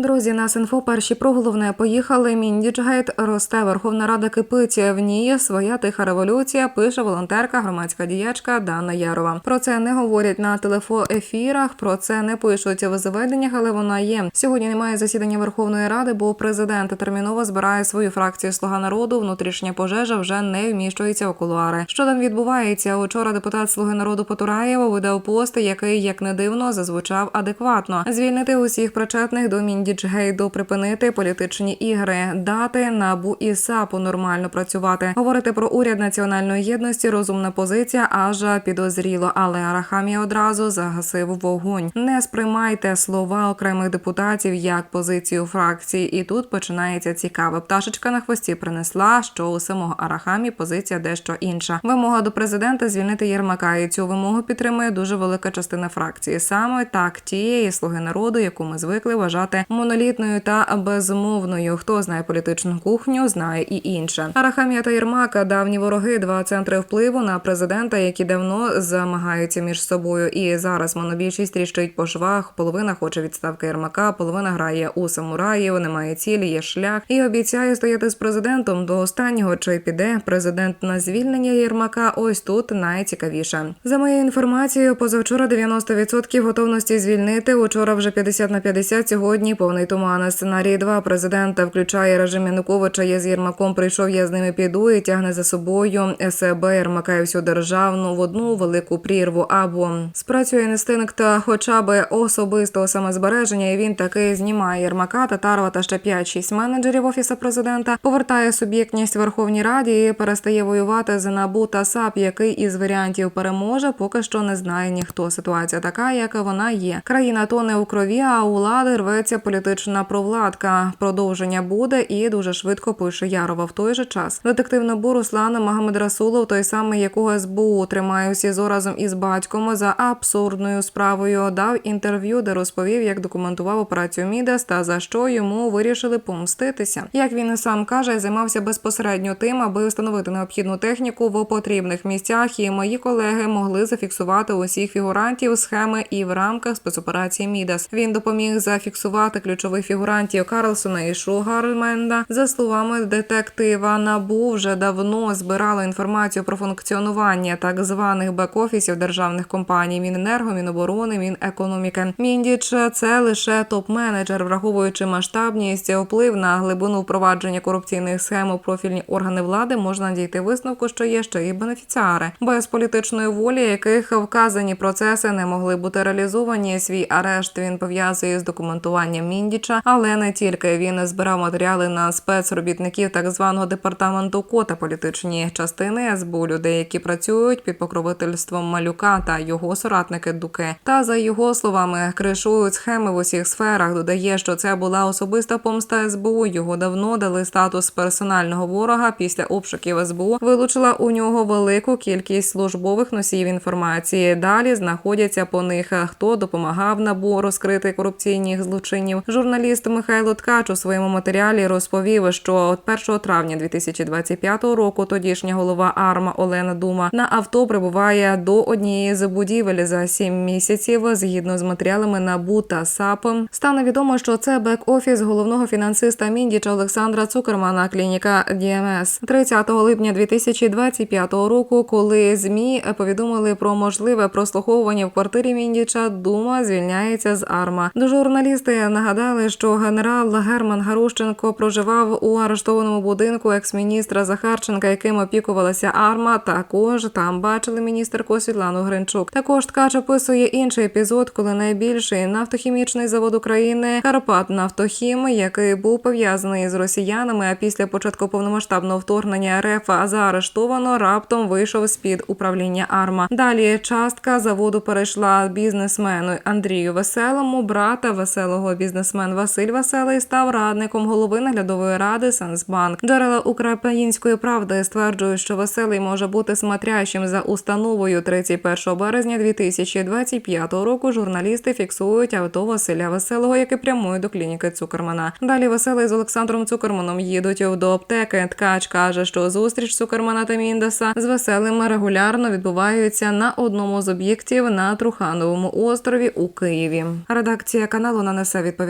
Друзі, нас інфо перші про головне поїхали. Міндіджгейт росте. Верховна Рада кипить. В ній своя тиха революція. Пише волонтерка, громадська діячка Дана Ярова. Про це не говорять на телефоефірах, про це не пишуть в заведеннях, але вона є. Сьогодні немає засідання Верховної Ради, бо президент терміново збирає свою фракцію Слуга народу. Внутрішня пожежа вже не вміщується у кулуари. Що там відбувається? Учора депутат Слуги народу Потураєва видав пост, який, як не дивно, зазвучав адекватно. Звільнити усіх причетних до Міндіджгейду, припинити політичні ігри, дати набу і САПу нормально працювати. Говорити про уряд національної єдності, розумна позиція, аж підозріло. Але Арахамія одразу загасив вогонь. Не сприймайте слова окремих депутатів як позицію фракції. І тут починається цікаве. Пташечка на хвості принесла, що у самого Арахамі позиція дещо інша. Вимога до президента звільнити Єрмака. І цю вимогу підтримує дуже велика частина фракції. Саме так тієї слуги народу, яку ми звикли вважати монолітною та безмовною. Хто знає політичну кухню, знає і інше. Арахамія та Єрмака давні вороги, два центри впливу на президента, які давно замагаються між собою. І зараз монобільшість тріщить по швах. Половина хоче відставки Єрмака, половина грає у самураїв, немає цілі, є шлях і обіцяє стояти з президентом до останнього. Чи піде президент на звільнення Єрмака? Ось тут найцікавіше. За моєю інформацією, позавчора 90% готовності звільнити. Учора вже 50 на 50, Сьогодні повний туман. Сценарій 2 президента включає режим Януковича. Я з Єрмаком прийшов, я з ними піду і тягне за собою СБ Єрмака і всю державну в одну велику прірву. Або спрацює інстинкт, хоча би особистого самозбереження. І він таки знімає Єрмака, Татарова та ще 5-6 менеджерів офісу президента. Повертає суб'єктність Верховній Раді і перестає воювати за НАБУ та САП, який із варіантів переможе, поки що не знає ніхто. Ситуація така, яка вона є. Країна тоне у крові, а у влади рветься політична провладка. Продовження буде і дуже швидко пише Ярова. В той же час детектив НАБУ Руслан Магомед Расулов, той самий, якого СБУ тримає у СІЗО разом із батьком за абсурдною справою, дав інтерв'ю, де розповів, як документував операцію Мідас та за що йому вирішили помститися. Як він сам каже, займався безпосередньо тим, аби встановити необхідну техніку в потрібних місцях. І мої колеги могли зафіксувати усіх фігурантів схеми і в рамках спецоперації Мідас. Він допоміг зафіксувати ключових фігурантів Карлсона і Шугарменда. За словами детектива, набу вже давно збирало інформацію про функціонування так званих бек-офісів державних компаній Міненерго, Міноборони, Мінекономіки. Міндіч це лише топ-менеджер, враховуючи масштабність вплив на глибину впровадження корупційних схем у профільні органи влади, можна дійти висновку, що є ще і бенефіціари, без політичної волі, яких вказані процеси не могли бути реалізовані. Свій арешт він пов'язує з документуванням Міндіча, але не тільки він збирав матеріали на спецробітників так званого департаменту кота політичні частини СБУ, людей, які працюють під покровительством малюка та його соратники Дуке. Та за його словами кришують схеми в усіх сферах. Додає, що це була особиста помста СБУ. Його давно дали статус персонального ворога. Після обшуків СБУ вилучила у нього велику кількість службових носіїв інформації. Далі знаходяться по них хто допомагав набу розкрити корупційних злочинів. Журналіст Михайло Ткач у своєму матеріалі розповів, що от 1 травня 2025 року тодішня голова АРМА Олена Дума на авто прибуває до однієї з будівель за сім місяців. Згідно з матеріалами НАБУ та САП, стане відомо, що це бек-офіс головного фінансиста Міндіча Олександра Цукермана, клініка ДМС 30 липня 2025 року, коли змі повідомили про можливе прослуховування в квартирі Міндіча. Дума звільняється з АРМА. До журналісти нагадали, що генерал Герман Гарущенко проживав у арештованому будинку екс-міністра Захарченка, яким опікувалася АРМА. Також там бачили міністерку Світлану Гринчук. Також ткач описує інший епізод, коли найбільший нафтохімічний завод України Карпат Нафтохім, який був пов'язаний з росіянами. А після початку повномасштабного вторгнення РФ заарештовано, раптом вийшов з під управління АРМА. Далі частка заводу перейшла бізнесмену Андрію Веселому, брата веселого бізнесмен Василь Веселий став радником голови наглядової ради Сенсбанк. Джерела української правди стверджують, що веселий може бути смотрящим за установою 31 березня 2025 року. Журналісти фіксують авто Василя Веселого, яке прямує до клініки Цукермана. Далі Веселий з Олександром Цукерманом їдуть до аптеки. Ткач каже, що зустріч Цукермана та Міндаса з веселими регулярно відбуваються на одному з об'єктів на Трухановому острові у Києві. Редакція каналу на несе відповідальність